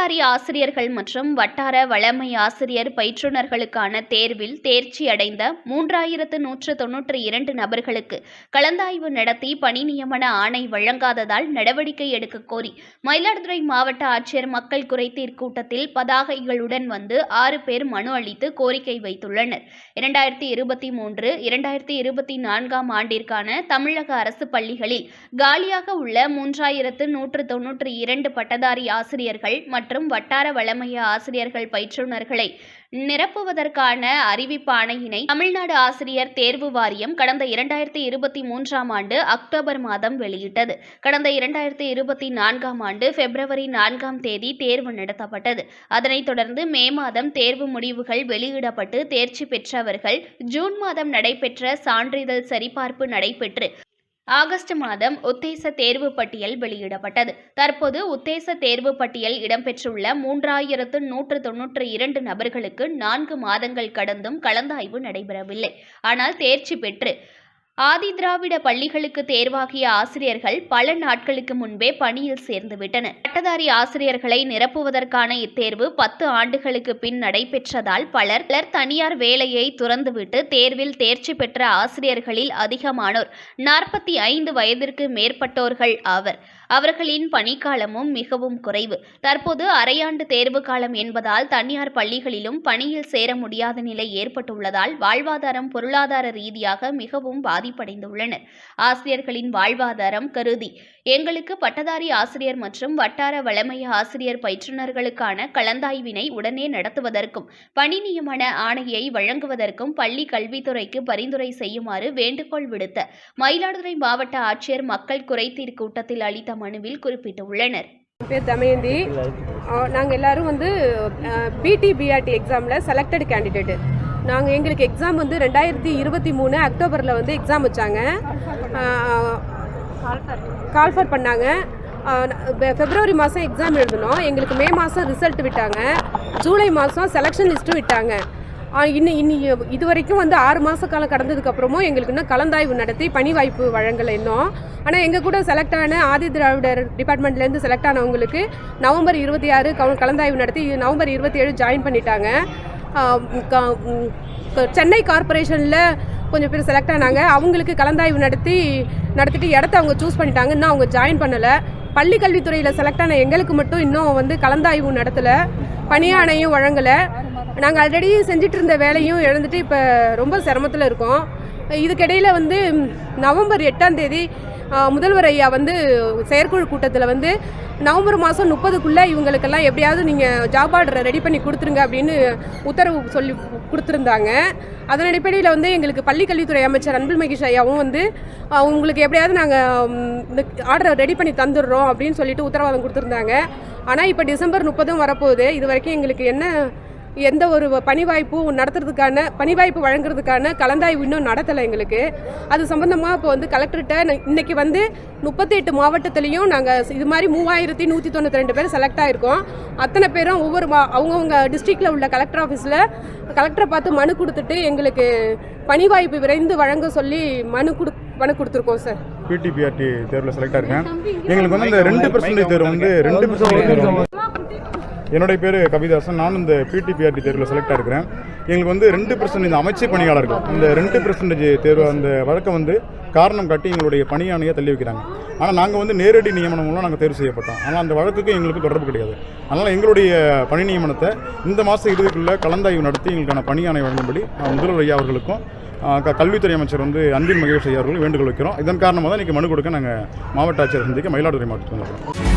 பட்டதாரி ஆசிரியர்கள் மற்றும் வட்டார வளமை ஆசிரியர் பயிற்றுனர்களுக்கான தேர்வில் தேர்ச்சி அடைந்த மூன்றாயிரத்து நூற்று தொன்னூற்றி இரண்டு நபர்களுக்கு கலந்தாய்வு நடத்தி பணி நியமன ஆணை வழங்காததால் நடவடிக்கை எடுக்க கோரி மயிலாடுதுறை மாவட்ட ஆட்சியர் மக்கள் குறைதீர் கூட்டத்தில் பதாகைகளுடன் வந்து ஆறு பேர் மனு அளித்து கோரிக்கை வைத்துள்ளனர். இரண்டாயிரத்தி இருபத்தி மூன்று இரண்டாயிரத்தி இருபத்தி நான்காம் ஆண்டிற்கான தமிழக அரசு பள்ளிகளில் காலியாக உள்ள மூன்றாயிரத்து நூற்று தொன்னூற்றி இரண்டு பட்டதாரி ஆசிரியர்கள் மற்றும் மற்றும் வட்டார வளமைய ஆசிரியர்கள் பயிற்றுனர்களை நிரப்புவதற்கான அறிவிப்பாணையினை தமிழ்நாடு ஆசிரியர் தேர்வு வாரியம் கடந்த இரண்டாயிரத்தி இருபத்தி மூன்றாம் ஆண்டு அக்டோபர் மாதம் வெளியிட்டது. கடந்த இரண்டாயிரத்தி இருபத்தி நான்காம் ஆண்டு பிப்ரவரி நான்காம் தேதி தேர்வு நடத்தப்பட்டது. அதனைத் தொடர்ந்து மே மாதம் தேர்வு முடிவுகள் வெளியிடப்பட்டு தேர்ச்சி பெற்றவர்கள் ஜூன் மாதம் நடைபெற்ற சான்றிதழ் சரிபார்ப்பு நடைபெற்று ஆகஸ்ட் மாதம் உத்தேச தேர்வு பட்டியல் வெளியிடப்பட்டது. தற்போது உத்தேச தேர்வு பட்டியல் இடம்பெற்றுள்ள மூன்றாயிரத்து நூற்று தொன்னூற்று இரண்டு நபர்களுக்கு நான்கு மாதங்கள் கடந்தும் கலந்தாய்வு நடைபெறவில்லை. ஆனால் தேர்ச்சி பெற்று ஆதி திராவிட பள்ளிகளுக்கு தேர்வாகிய ஆசிரியர்கள் பல நாட்களுக்கு முன்பே பணியில் சேர்ந்துவிட்டனர். பட்டதாரி ஆசிரியர்களை நிரப்புவதற்கான இத்தேர்வு பத்து ஆண்டுகளுக்கு பின் நடைபெற்றதால் பலர் பலர் தனியார் வேலையை துறந்துவிட்டு தேர்வில் தேர்ச்சி பெற்ற ஆசிரியர்களில் அதிகமானோர் நாற்பத்தி ஐந்து வயதிற்கு மேற்பட்டோர்கள் ஆவர். அவர்களின் பணிக்காலமும் மிகவும் குறைவு. தற்போது அரையாண்டு தேர்வு காலம் என்பதால் தனியார் பள்ளிகளிலும் பணியில் சேர முடியாத நிலை ஏற்பட்டுள்ளதால் வாழ்வாதாரம் பொருளாதார ரீதியாக மிகவும் பாதிப்படைந்துள்ளனர். ஆசிரியர்களின் வாழ்வாதாரம் கருதி. எங்களுக்கு பட்டதாரி ஆசிரியர் மற்றும் வட்டார வளமைய ஆசிரியர் பயிற்றுனர்களுக்கான கலந்தாய்வினை உடனே நடத்துவதற்கும் பணி நியமன ஆணையை வழங்குவதற்கும் பள்ளி கல்வித்துறைக்கு பரிந்துரை செய்யுமாறு வேண்டுகோள் விடுத்த மயிலாடுதுறை மாவட்ட ஆட்சியர் மக்கள் குறைதீர் கூட்டத்தில் அளித்த மனுவில் குறிப்பிட்டுள்ளனர். பேர் தமயந்தி. நாங்கள் எல்லாரும் வந்து பிடி பிஆர்டி எக்ஸாமில் செலக்டட் கேண்டிடேட்டு நாங்கள் எங்களுக்கு எக்ஸாம் வந்து ரெண்டாயிரத்தி இருபத்தி மூணு அக்டோபரில் வந்து எக்ஸாம் வச்சாங்க. கால்ஃபர் பண்ணாங்க. ஃபெப்ரவரி மாதம் எக்ஸாம் எழுதினோம். எங்களுக்கு மே மாதம் ரிசல்ட் விட்டாங்க. ஜூலை மாதம் செலெக்ஷன் லிஸ்ட்டும் விட்டாங்க. இன்னும் இன்னும் இது வரைக்கும் வந்து ஆறு மாத காலம் கடந்ததுக்கப்புறமும் எங்களுக்கு இன்னும் கலந்தாய்வு நடத்தி பணி வாய்ப்பு வழங்கலை இன்னும். ஆனால் எங்கள் கூட செலக்ட் ஆன ஆதி திராவிடர் டிபார்ட்மெண்ட்லேருந்து செலக்ட் ஆனவங்களுக்கு நவம்பர் இருபத்தி ஆறு கலந்தாய்வு நடத்தி நவம்பர் இருபத்தி ஏழு ஜாயின் பண்ணிட்டாங்க. சென்னை கார்பரேஷனில் கொஞ்சம் பேர் செலக்ட் ஆனாங்க. அவங்களுக்கு கலந்தாய்வு நடத்தி நடத்திட்டு இடத்த அவங்க சூஸ் பண்ணிட்டாங்க. இன்னும் அவங்க ஜாயின் பண்ணலை. பள்ளி கல்வித்துறையில் செலக்ட் ஆன எங்களுக்கு மட்டும் இன்னும் வந்து கலந்தாய்வு நடத்தலை. பணியாணையும் வழங்கலை. நாங்கள் ஆல்ரெடி செஞ்சிட்டு இருந்த வேலையும் இழந்துட்டு இப்போ ரொம்ப சிரமத்தில் இருக்கோம். இதுக்கிடையில் வந்து நவம்பர் எட்டாம் தேதி முதல்வர் ஐயா வந்து செயற்குழு கூட்டத்தில் வந்து நவம்பர் மாதம் முப்பதுக்குள்ளே இவங்களுக்கெல்லாம் எப்படியாவது நீங்கள் ஜாப் ஆர்டரை ரெடி பண்ணி கொடுத்துருங்க அப்படின்னு உத்தரவு சொல்லி கொடுத்துருந்தாங்க. அதன் அடிப்படையில் வந்து எங்களுக்கு பள்ளிக்கல்வித்துறை அமைச்சர் அன்பில் மகேஷ் ஐயாவும் வந்து உங்களுக்கு எப்படியாவது நாங்கள் இந்த ஆர்டரை ரெடி பண்ணி தந்துடுறோம் அப்படின்னு சொல்லிட்டு உத்தரவாதம் கொடுத்துருந்தாங்க. ஆனால் இப்போ டிசம்பர் முப்பதும் வரப்போகுது. இது வரைக்கும் எங்களுக்கு என்ன எந்த ஒரு பணி வாய்ப்பும் நடத்துறதுக்கான பணி வாய்ப்பு வழங்குறதுக்கான கலந்தாய்வு இன்னும் நடத்தலை எங்களுக்கு. அது சம்மந்தமாக இப்போ வந்து கலெக்டர்கிட்ட இன்னைக்கு வந்து முப்பத்தி எட்டு மாவட்டத்துலேயும் நாங்கள் இது மாதிரி மூவாயிரத்தி நூற்றி தொண்ணூற்றி ரெண்டு பேர் செலக்ட் ஆகிருக்கோம் அத்தனை பேரும் ஒவ்வொரு மா அவங்கவுங்க டிஸ்ட்ரிக்டில் உள்ள கலெக்டர் ஆஃபீஸில் கலெக்டரை பார்த்து மனு கொடுத்துட்டு எங்களுக்கு பணி வாய்ப்பு விரைந்து வழங்க சொல்லி மனு கொடு மனு கொடுத்துருக்கோம் சார். பிடிபிஆர்டி தேர்வில் செலக்ட் ஆயிருக்கேன் எங்களுக்கு வந்து இந்த ரெண்டு பர்சன்டேஜ் தேர்வு வந்து ரெண்டு பர்சன்டேஜ் தேர்வு என்னுடைய பேர் கவிதாசன். நான் இந்த பிடிபிஆர்டி தேர்வில் செலக்ட் ஆகிருக்கிறேன் எங்களுக்கு வந்து ரெண்டு பர்சன்ட் இந்த அமைச்சு பணியாளர்கள் இந்த ரெண்டு பர்சன்டேஜ் தேர்வு அந்த வழக்கை வந்து காரணம் காட்டி எங்களுடைய பணியானையை தள்ளி வைக்கிறாங்க. ஆனால் நாங்கள் வந்து நேரடி நியமனம் மூலம் நாங்கள் தேர்வு செய்யப்பட்டோம். ஆனால் அந்த வழக்குக்கு எங்களுக்கு தொடர்பு கிடையாது. அதனால் எங்களுடைய பணி நியமனத்தை இந்த மாதம் இறுதிக்குள்ளே கலந்தாய்வு நடத்தி எங்களுக்கான பணியாணை வழங்கும்படி முதல்வர் ஐயா அவர்களுக்கும் கல்வித்துறை அமைச்சர் வந்து அன்பின் மகேஷ் ஐயா அவர்களும் வேண்டுகோள் வைக்கிறோம். இதன் காரணமாக தான் இன்றைக்கி மனு கொடுக்க நாங்கள் மாவட்ட ஆட்சியர் சந்திக்க மயிலாடுதுறை மாவட்டத்தில் வந்திருக்கோம்.